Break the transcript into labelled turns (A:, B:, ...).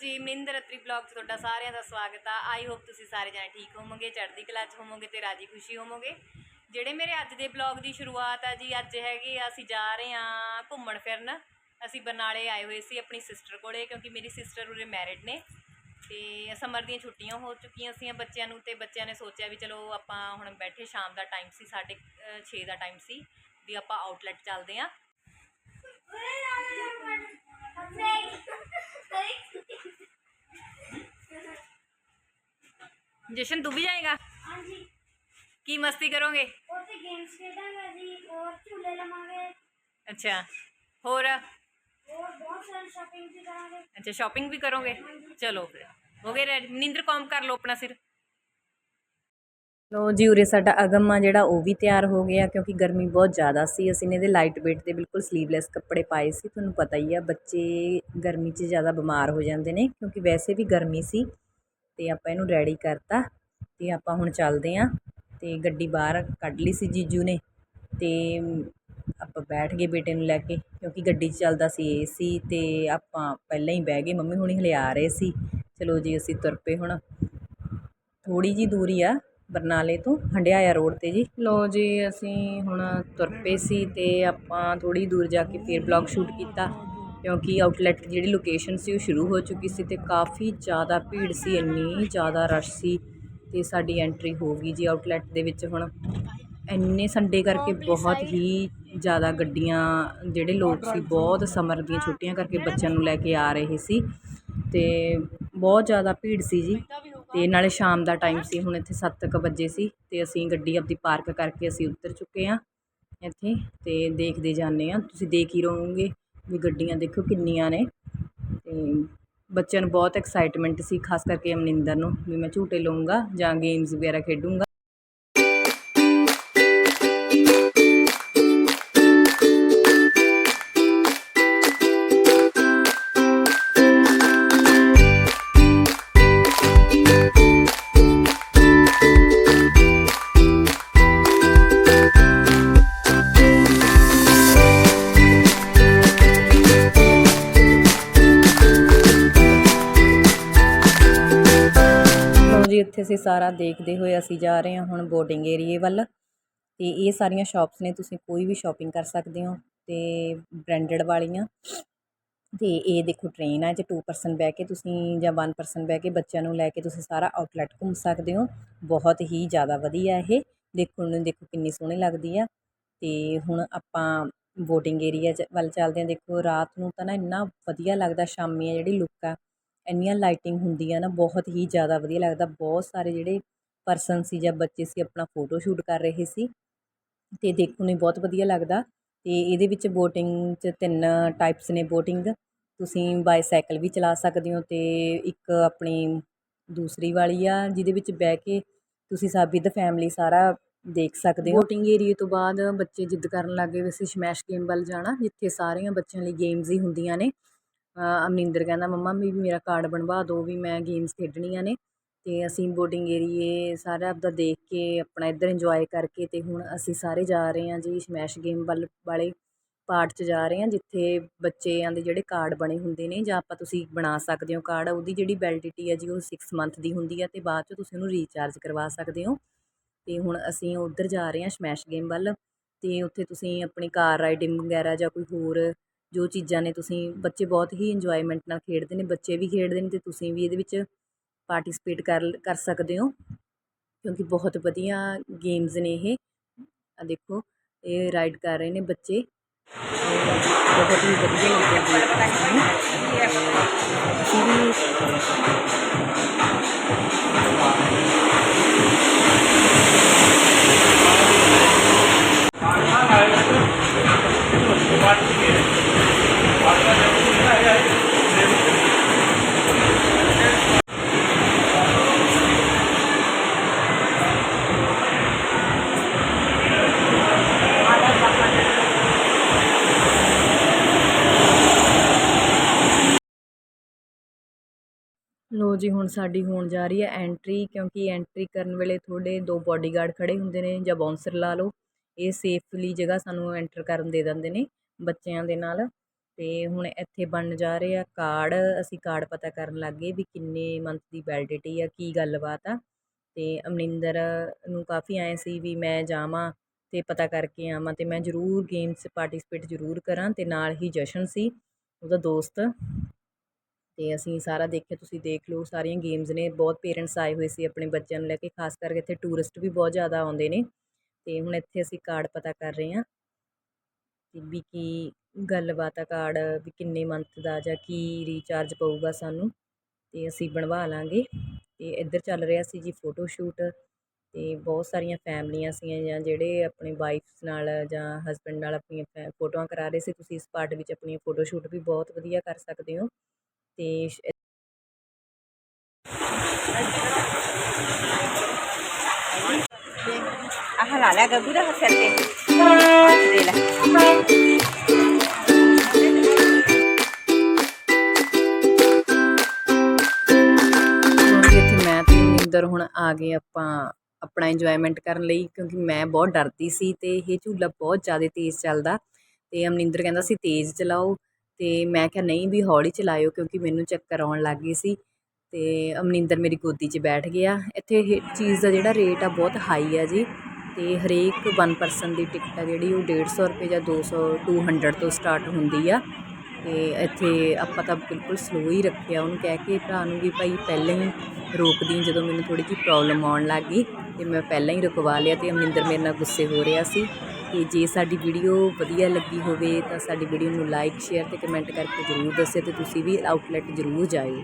A: ਜੀ ਮਨਿੰਦਰ ਅਤਰੀ ਬਲੌਗ 'ਚ ਤੁਹਾਡਾ ਸਾਰਿਆਂ ਦਾ ਸਵਾਗਤ ਆ। ਆਈ ਹੋਪ ਤੁਸੀਂ ਸਾਰੇ ਜਾਣੇ ਠੀਕ ਹੋਵੋਗੇ ਚੜ੍ਹਦੀ ਕਲਾ 'ਚ ਹੋਵੋਗੇ ਤੇ ਰਾਜੀ ਖੁਸ਼ੀ ਹੋਵੋਗੇ। ਜਿਹੜੇ ਮੇਰੇ ਅੱਜ ਦੇ ਬਲੌਗ ਦੀ ਸ਼ੁਰੂਆਤ ਆ ਜੀ ਅੱਜ ਹੈਗੀ ਆ, ਅਸੀਂ ਜਾ ਰਹੇ ਆ ਘੁੰਮਣ ਫਿਰਨ। ਅਸੀਂ ਬਰਨਾਲੇ ਆਏ ਹੋਏ ਸੀ ਆਪਣੀ ਸਿਸਟਰ ਕੋਲੇ ਕਿਉਂਕਿ ਮੇਰੀ ਸਿਸਟਰ ਉਰੇ ਮੈਰਿਡ ਨੇ। ਤੇ ਸਮਰ ਦੀਆਂ ਛੁੱਟੀਆਂ ਹੋ ਚੁੱਕੀਆਂ ਸੀ ਬੱਚਿਆਂ ਨੂੰ ਤੇ ਬੱਚਿਆਂ ਨੇ ਸੋਚਿਆ ਵੀ ਚਲੋ ਆਪਾਂ ਹੁਣ ਬੈਠੇ ਸ਼ਾਮ ਦਾ ਟਾਈਮ ਸੀ 6:30 ਦਾ ਟਾਈਮ ਸੀ ਵੀ ਆਪਾਂ ਆਊਟਲੈਟ ਚੱਲਦੇ ਆ। ਜਸ਼ਨ ਤੂੰ ਵੀ ਜਾਏਗਾ?
B: ਹਾਂਜੀ।
A: ਕੀ ਮਸਤੀ ਕਰੋਗੇ?
B: ਉੱਥੇ ਗੇਮਸ ਖੇਡਾਂਗੇ ਜੀ ਔਰ ਝੂਲੇ ਲਵਾਂਗੇ।
A: ਅੱਛਾ ਹੋਰ?
B: ਔਰ ਬਹੁਤ ਸਾਰੀ ਸ਼ਾਪਿੰਗ ਵੀ ਕਰਾਂਗੇ।
A: ਅੱਛਾ ਸ਼ਾਪਿੰਗ ਵੀ ਕਰੋਗੇ? ਚਲੋ ਫਿਰ ਹੋ ਗਏ ਰੈਡੀ ਨਿੰਦਰ ਕੌਮ ਕਰ ਲਓ ਆਪਣਾ ਸਿਰ। ਲੋ ਜੀ ਉਰੇ ਸਾਡਾ ਅਗਮ ਆ ਜਿਹੜਾ ਉਹ ਵੀ ਤਿਆਰ ਹੋ ਗਿਆ ਕਿਉਂਕਿ ਗਰਮੀ ਬਹੁਤ ਜ਼ਿਆਦਾ ਸੀ। ਅਸੀਂ ਨੇ ਇਹਦੇ ਲਾਈਟ ਵੇਟ ਦੇ ਬਿਲਕੁਲ ਸਲੀਵਲੈਸ ਕੱਪੜੇ ਪਾਏ ਸੀ। ਤੁਹਾਨੂੰ ਪਤਾ ਹੀ ਆ ਬੱਚੇ ਗਰਮੀ 'ਚ ਜ਼ਿਆਦਾ ਬਿਮਾਰ ਹੋ ਜਾਂਦੇ ਨੇ ਕਿਉਂਕਿ ਵੈਸੇ ਵੀ ਗਰਮੀ ਸੀ। ਅਤੇ ਆਪਾਂ ਇਹਨੂੰ ਰੈਡੀ ਕਰਤਾ ਅਤੇ ਆਪਾਂ ਹੁਣ ਚੱਲਦੇ ਹਾਂ ਅਤੇ ਗੱਡੀ ਬਾਹਰ ਕੱਢ ਲਈ ਸੀ ਜੀਜੂ ਨੇ ਅਤੇ ਆਪਾਂ ਬੈਠ ਗਏ ਬੇਟੇ ਨੂੰ ਲੈ ਕੇ ਕਿਉਂਕਿ ਗੱਡੀ 'ਚ ਚੱਲਦਾ ਸੀ ਏ ਸੀ ਅਤੇ ਆਪਾਂ ਪਹਿਲਾਂ ਹੀ ਬਹਿ ਗਏ, ਮੰਮੀ ਹੁਣੀ ਹਲੇ ਆ ਰਹੇ ਸੀ। ਚਲੋ ਜੀ, ਅਸੀਂ ਤੁਰ ਪਏ ਹੁਣ। ਥੋੜ੍ਹੀ ਜਿਹੀ ਦੂਰੀ ਆ ਬਰਨਾਲੇ ਤੋਂ, ਹੰਡਿਆਇਆ ਰੋਡ ਤੇ ਜੀ। ਲੋ ਜੀ, ਅਸੀਂ ਹੁਣ ਤੁਰ ਪਏ ਸੀ ਅਤੇ ਆਪਾਂ ਥੋੜੀ ਦੂਰ ਜਾ ਕੇ ਫਿਰ ਬਲੌਗ ਸ਼ੂਟ ਕੀਤਾ। ਕਿਉਂਕਿ ਆਊਟਲੈਟ ਦੀ ਜਿਹੜੀ ਲੋਕੇਸ਼ਨ ਸੀ ਉਹ ਸ਼ੁਰੂ ਹੋ ਚੁੱਕੀ ਸੀ ਅਤੇ ਕਾਫੀ ਜ਼ਿਆਦਾ ਭੀੜ ਸੀ, ਇੰਨੀ ਜ਼ਿਆਦਾ ਰਸ਼ ਸੀ ਅਤੇ ਸਾਡੀ ਐਂਟਰੀ ਹੋ ਗਈ ਜੀ ਆਊਟਲੈਟ ਦੇ ਵਿੱਚ ਹੁਣ। ਇੰਨੇ ਸੰਡੇ ਕਰਕੇ ਬਹੁਤ ਹੀ ਜ਼ਿਆਦਾ ਗੱਡੀਆਂ ਜਿਹੜੇ ਲੋਕ ਸੀ ਬਹੁਤ ਸਮਰ ਦੀਆਂ ਛੁੱਟੀਆਂ ਕਰਕੇ ਬੱਚਿਆਂ ਨੂੰ ਲੈ ਕੇ ਆ ਰਹੇ ਸੀ ਅਤੇ ਬਹੁਤ ਜ਼ਿਆਦਾ ਭੀੜ ਸੀ ਜੀ ਅਤੇ ਨਾਲੇ ਸ਼ਾਮ ਦਾ ਟਾਈਮ ਸੀ, ਹੁਣ ਇੱਥੇ 7:00 ਵਜੇ ਸੀ ਅਤੇ ਅਸੀਂ ਗੱਡੀ ਆਪਦੀ ਪਾਰਕ ਕਰਕੇ ਅਸੀਂ ਉਤਰ ਚੁੱਕੇ ਹਾਂ ਇੱਥੇ ਅਤੇ ਦੇਖਦੇ ਜਾਂਦੇ ਹਾਂ। ਤੁਸੀਂ ਦੇਖ ਹੀ ਰਹੋਗੇ ਵੀ ਗੱਡੀਆਂ ਦੇਖੋ ਕਿੰਨੀਆਂ ਨੇ। ਅਤੇ ਬੱਚਿਆਂ ਨੂੰ ਬਹੁਤ ਐਕਸਾਈਟਮੈਂਟ ਸੀ, ਖਾਸ ਕਰਕੇ ਅਮਨਿੰਦਰ ਨੂੰ, ਵੀ ਮੈਂ ਝੂਟੇ ਲਊਂਗਾ ਜਾਂ ਗੇਮਸ ਵਗੈਰਾ ਖੇਡੂੰਗਾ। ਜੀ ਇੱਥੇ ਅਸੀਂ ਸਾਰਾ ਦੇਖਦੇ ਹੋਏ ਅਸੀਂ ਜਾ ਰਹੇ ਹਾਂ ਹੁਣ ਬੋਰਡਿੰਗ ਏਰੀਏ ਵੱਲ। ਅਤੇ ਇਹ ਸਾਰੀਆਂ ਸ਼ੋਪਸ ਨੇ, ਤੁਸੀਂ ਕੋਈ ਵੀ ਸ਼ੋਪਿੰਗ ਕਰ ਸਕਦੇ ਹੋ ਅਤੇ ਬ੍ਰਾਂਡਡ ਵਾਲੀਆਂ। ਅਤੇ ਇਹ ਦੇਖੋ ਟ੍ਰੇਨ ਹੈ ਜੇ ਟੂ ਪਰਸਨ ਬਹਿ ਕੇ ਤੁਸੀਂ ਜਾਂ ਵਨ ਪਰਸਨ ਬਹਿ ਕੇ ਬੱਚਿਆਂ ਨੂੰ ਲੈ ਕੇ ਤੁਸੀਂ ਸਾਰਾ ਆਊਟਲੈਟ ਘੁੰਮ ਸਕਦੇ ਹੋ। ਬਹੁਤ ਹੀ ਜ਼ਿਆਦਾ ਵਧੀਆ ਇਹ। ਦੇਖਣ ਨੂੰ ਦੇਖੋ ਕਿੰਨੀ ਸੋਹਣੀ ਲੱਗਦੀ ਆ। ਅਤੇ ਹੁਣ ਆਪਾਂ ਬੋਟਿੰਗ ਏਰੀਆ ਚ ਵੱਲ ਚੱਲਦੇ ਹਾਂ। ਦੇਖੋ, ਰਾਤ ਨੂੰ ਤਾਂ ਨਾ ਇੰਨਾ ਵਧੀਆ ਲੱਗਦਾ, ਸ਼ਾਮੀ ਆ ਜਿਹੜੀ ਲੁੱਕ ਆ। ਇੰਨੀਆਂ ਲਾਈਟਿੰਗ ਹੁੰਦੀ ਆ ਨਾ, ਬਹੁਤ ਹੀ ਜ਼ਿਆਦਾ ਵਧੀਆ ਲੱਗਦਾ। ਬਹੁਤ ਸਾਰੇ ਜਿਹੜੇ ਪਰਸਨ ਸੀ ਜਾਂ ਬੱਚੇ ਸੀ, ਆਪਣਾ ਫੋਟੋ ਸ਼ੂਟ ਕਰ ਰਹੇ ਸੀ ਅਤੇ ਦੇਖਣ ਨੂੰ ਬਹੁਤ ਵਧੀਆ ਲੱਗਦਾ। ਅਤੇ ਇਹਦੇ ਵਿੱਚ ਬੋਟਿੰਗ 'ਚ ਤਿੰਨ ਟਾਈਪਸ ਨੇ ਬੋਟਿੰਗ ਤੁਸੀਂ ਬਾਈਸਾਈਕਲ ਵੀ ਚਲਾ ਸਕਦੇ ਹੋ ਅਤੇ ਇੱਕ ਆਪਣੀ ਦੂਸਰੀ ਵਾਲੀ ਆ, ਜਿਹਦੇ ਵਿੱਚ ਬਹਿ ਕੇ ਤੁਸੀਂ ਸਭ ਵਿਦ ਫੈਮਿਲੀ ਸਾਰਾ ਦੇਖ ਸਕਦੇ ਹੋ। ਬੋਟਿੰਗ ਏਰੀਏ ਤੋਂ ਬਾਅਦ ਬੱਚੇ ਜਿੱਦ ਕਰਨ ਲੱਗੇ ਵੀ ਅਸੀਂ ਸਮੈਸ਼ ਗੇਮ ਵੱਲ ਜਾਣਾ, ਜਿੱਥੇ ਸਾਰੀਆਂ ਬੱਚਿਆਂ ਲਈ ਗੇਮਸ ਹੀ ਹੁੰਦੀਆਂ ਨੇ। ਅਮਰਿੰਦਰ ਕਹਿੰਦਾ, ਮੰਮਾ, ਵੀ ਮੇਰਾ ਕਾਰਡ ਬਣਵਾ ਦਿਓ, ਵੀ ਮੈਂ ਗੇਮਸ ਖੇਡਣੀਆਂ ਨੇ। ਅਤੇ ਅਸੀਂ ਬੋਟਿੰਗ ਏਰੀਏ ਸਾਰਾ ਆਪਦਾ ਦੇਖ ਕੇ, ਆਪਣਾ ਇੱਧਰ ਇੰਜੋਏ ਕਰਕੇ ਅਤੇ ਹੁਣ ਅਸੀਂ ਸਾਰੇ ਜਾ ਰਹੇ ਹਾਂ ਜੀ ਸਮੈਸ਼ ਗੇਮ ਵੱਲ, ਵਾਲੇ ਪਾਰਟ 'ਚ ਜਾ ਰਹੇ ਹਾਂ, ਜਿੱਥੇ ਬੱਚਿਆਂ ਦੇ ਜਿਹੜੇ ਕਾਰਡ ਬਣੇ ਹੁੰਦੇ ਨੇ ਜਾਂ ਆਪਾਂ ਤੁਸੀਂ ਬਣਾ ਸਕਦੇ ਹੋ ਕਾਰਡ ਉਹਦੀ ਜਿਹੜੀ ਵੈਲਿਡਿਟੀ ਹੈ ਜੀ, ਉਹ ਸਿਕਸ ਮੰਥ ਦੀ ਹੁੰਦੀ ਹੈ ਅਤੇ ਬਾਅਦ 'ਚ ਤੁਸੀਂ ਉਹਨੂੰ ਰੀਚਾਰਜ ਕਰਵਾ ਸਕਦੇ ਹੋ। ਅਤੇ ਹੁਣ ਅਸੀਂ ਉੱਧਰ ਜਾ ਰਹੇ ਹਾਂ ਸਮੈਸ਼ ਗੇਮ ਵੱਲ ਅਤੇ ਉੱਥੇ ਤੁਸੀਂ ਆਪਣੀ ਕਾਰ ਰਾਈਡਿੰਗ ਵਗੈਰਾ ਜਾਂ ਕੋਈ ਹੋਰ ਜੋ ਚੀਜ਼ਾਂ ਨੇ ਤੁਸੀਂ ਬੱਚੇ ਬਹੁਤ ਹੀ ਇੰਜੋਇਮੈਂਟ ਨਾਲ ਖੇਡਦੇ ਨੇ ਬੱਚੇ ਵੀ ਖੇਡਦੇ ਨੇ ਤੇ ਤੁਸੀਂ ਵੀ ਇਹਦੇ ਵਿੱਚ ਪਾਰਟਿਸਿਪੇਟ ਕਰ ਕਰ ਸਕਦੇ ਹੋ। ਕਿਉਂਕਿ ਬਹੁਤ ਵਧੀਆ ਗੇਮਸ ਨੇ ਇਹ। ਆ ਦੇਖੋ ਇਹ ਰਾਈਡ ਕਰ ਰਹੇ ਨੇ ਬੱਚੇ। ਬਹੁਤ ਹੀ ਵਧੀਆ ਲੱਗਦਾ ਜੀ ਅਸੀਂ ਵੀ ਲੋ ਜੀ, ਹੁਣ ਸਾਡੀ ਹੋਣ ਜਾ ਰਹੀ ਹੈ ਐਂਟਰੀ ਕਿਉਂਕਿ ਐਂਟਰੀ ਕਰਨ ਵੇਲੇ ਤੁਹਾਡੇ ਦੋ ਬੋਡੀਗਾਰਡ ਖੜ੍ਹੇ ਹੁੰਦੇ ਨੇ ਜਾਂ ਬਾਉਂਸਰ ਲਾ ਲਓ। ਇਹ ਸੇਫਲੀ ਜਗ੍ਹਾ ਸਾਨੂੰ ਐਂਟਰ ਕਰਨ ਦੇ ਦਿੰਦੇ ਨੇ ਬੱਚਿਆਂ ਦੇ ਨਾਲ। ਅਤੇ ਹੁਣ ਇੱਥੇ ਬਣਨ ਜਾ ਰਹੇ ਆ ਕਾਰਡ ਅਸੀਂ ਕਾਰਡ ਪਤਾ ਕਰਨ ਲੱਗ ਗਏ ਵੀ ਕਿੰਨੇ ਮੰਥ ਦੀ ਵੈਲਿਡਿਟੀ ਆ, ਕੀ ਗੱਲਬਾਤ ਆ। ਅਤੇ ਅਮਰਿੰਦਰ ਨੂੰ ਕਾਫੀ ਐਂ ਸੀ ਵੀ ਮੈਂ ਜਾਵਾਂ ਅਤੇ ਪਤਾ ਕਰਕੇ ਆਵਾਂ ਅਤੇ ਮੈਂ ਜ਼ਰੂਰ ਗੇਮਸ ਪਾਰਟੀਸਪੇਟ ਜ਼ਰੂਰ ਕਰਾਂ ਅਤੇ ਨਾਲ ਹੀ ਜਸ਼ਨ ਸੀ, ਉਹਦਾ ਦੋਸਤ। ਅਤੇ ਅਸੀਂ ਸਾਰਾ ਦੇਖਿਆ, ਤੁਸੀਂ ਦੇਖ ਲਓ, ਸਾਰੀਆਂ ਗੇਮਸ ਨੇ, ਬਹੁਤ ਪੇਰੈਂਟਸ ਆਏ ਹੋਏ ਸੀ ਆਪਣੇ ਬੱਚਿਆਂ ਨੂੰ ਲੈ ਕੇ, ਖਾਸ ਕਰਕੇ ਇੱਥੇ ਟੂਰਿਸਟ ਵੀ ਬਹੁਤ ਜ਼ਿਆਦਾ ਆਉਂਦੇ ਨੇ ਅਤੇ ਹੁਣ ਇੱਥੇ ਅਸੀਂ ਕਾਰਡ ਪਤਾ ਕਰ ਰਹੇ ਹਾਂ ਵੀ ਕੀ ਗੱਲਬਾਤ ਆ ਕਾਰਡ ਵੀ ਕਿੰਨੇ ਮੰਥ ਦਾ ਜਾਂ ਕੀ ਰੀਚਾਰਜ ਪਊਗਾ ਸਾਨੂੰ ਅਤੇ ਅਸੀਂ ਬਣਵਾ ਲਾਂਗੇ ਅਤੇ ਇੱਧਰ ਚੱਲ ਰਿਹਾ ਸੀ ਜੀ ਫੋਟੋ ਸ਼ੂਟ ਅਤੇ ਬਹੁਤ ਸਾਰੀਆਂ ਫੈਮਲੀਆਂ ਸੀਗੀਆਂ ਜਾਂ ਜਿਹੜੇ ਆਪਣੇ ਵਾਈਫਸ ਨਾਲ ਜਾਂ ਹਸਬੈਂਡ ਨਾਲ ਆਪਣੀਆਂ ਫੈ- ਫੋਟੋਆਂ ਕਰਾ ਰਹੇ ਸੀ, ਤੁਸੀਂ ਇਸ ਪਾਰਟ ਵਿੱਚ ਆਪਣੀਆਂ ਫੋਟੋ ਸ਼ੂਟ ਵੀ ਬਹੁਤ ਵਧੀਆ ਕਰ ਸਕਦੇ ਹੋ। ਤੇ
C: ਆਹ ਲਾ ਲਿਆ ਗੱਗੂ ਦਾ ਸਿਰ ਤੇ ਦੇ ਲੈ।
A: ਹੁਣ ਮੈਂ ਤੇ ਨਿੰਦਰ ਹੁਣ ਆ ਗਏ ਆਪਾਂ ਆਪਣਾ ਇੰਜੋਇਮੈਂਟ ਕਰਨ ਲਈ, ਕਿਉਂਕਿ ਮੈਂ ਬਹੁਤ ਡਰਦੀ ਸੀ ਤੇ ਇਹ ਝੂਲਾ ਬਹੁਤ ਜ਼ਿਆਦਾ ਤੇਜ਼ ਚੱਲਦਾ ਤੇ ਅਮਨਿੰਦਰ ਕਹਿੰਦਾ ਸੀ, ਤੇਜ਼ ਚਲਾਓ। ਅਤੇ ਮੈਂ ਕਿਹਾ ਨਹੀਂ ਵੀ ਹੌਲੀ ਚਲਾਇਓ ਕਿਉਂਕਿ ਮੈਨੂੰ ਚੱਕਰ ਆਉਣ ਲੱਗ ਗਏ ਸੀ ਅਤੇ ਅਮਰਿੰਦਰ ਮੇਰੀ ਗੋਦੀ 'ਚ ਬੈਠ ਗਿਆ। ਇੱਥੇ ਇਹ ਚੀਜ਼ ਦਾ ਜਿਹੜਾ ਰੇਟ ਆ ਬਹੁਤ ਹਾਈ ਆ ਜੀ ਅਤੇ ਹਰੇਕ ਵਨ ਪਰਸਨ ਦੀ ਟਿਕਟ ਆ ਜਿਹੜੀ ਉਹ ਡੇਢ ਸੌ ਰੁਪਏ ਜਾਂ ਦੋ ਸੌ ਟੂ ਹੰਡਰਡ ਤੋਂ ਸਟਾਰਟ ਹੁੰਦੀ ਆ। ਅਤੇ ਇੱਥੇ ਆਪਾਂ ਤਾਂ ਬਿਲਕੁਲ ਸਲੋ ਹੀ ਰੱਖਿਆ। ਉਹਨੂੰ ਕਹਿ ਕੇ ਭਰਾ ਨੂੰ ਵੀ ਭਾਈ ਪਹਿਲਾਂ ਹੀ ਰੋਕਦੀ ਜਦੋਂ ਮੈਨੂੰ ਥੋੜ੍ਹੀ ਜਿਹੀ ਪ੍ਰੋਬਲਮ ਆਉਣ ਲੱਗ ਗਈ ਅਤੇ ਮੈਂ ਪਹਿਲਾਂ ਹੀ ਰੁਕਵਾ ਲਿਆ ਅਤੇ ਅਮਰਿੰਦਰ ਮੇਰੇ ਨਾਲ ਗੁੱਸੇ ਹੋ ਰਿਹਾ ਸੀ। ਤੇ ਜੇ ਸਾਡੀ ਵੀਡੀਓ ਵਧੀਆ ਲੱਗੀ ਹੋਵੇ ਤਾਂ ਸਾਡੀ ਵੀਡੀਓ ਨੂੰ ਲਾਈਕ, ਸ਼ੇਅਰ ਤੇ ਕਮੈਂਟ ਕਰਕੇ ਜ਼ਰੂਰ ਦੱਸਿਓ ਤੇ ਤੁਸੀਂ ਵੀ ਆਊਟਲੈਟ ਜ਼ਰੂਰ ਜਾਇਓ।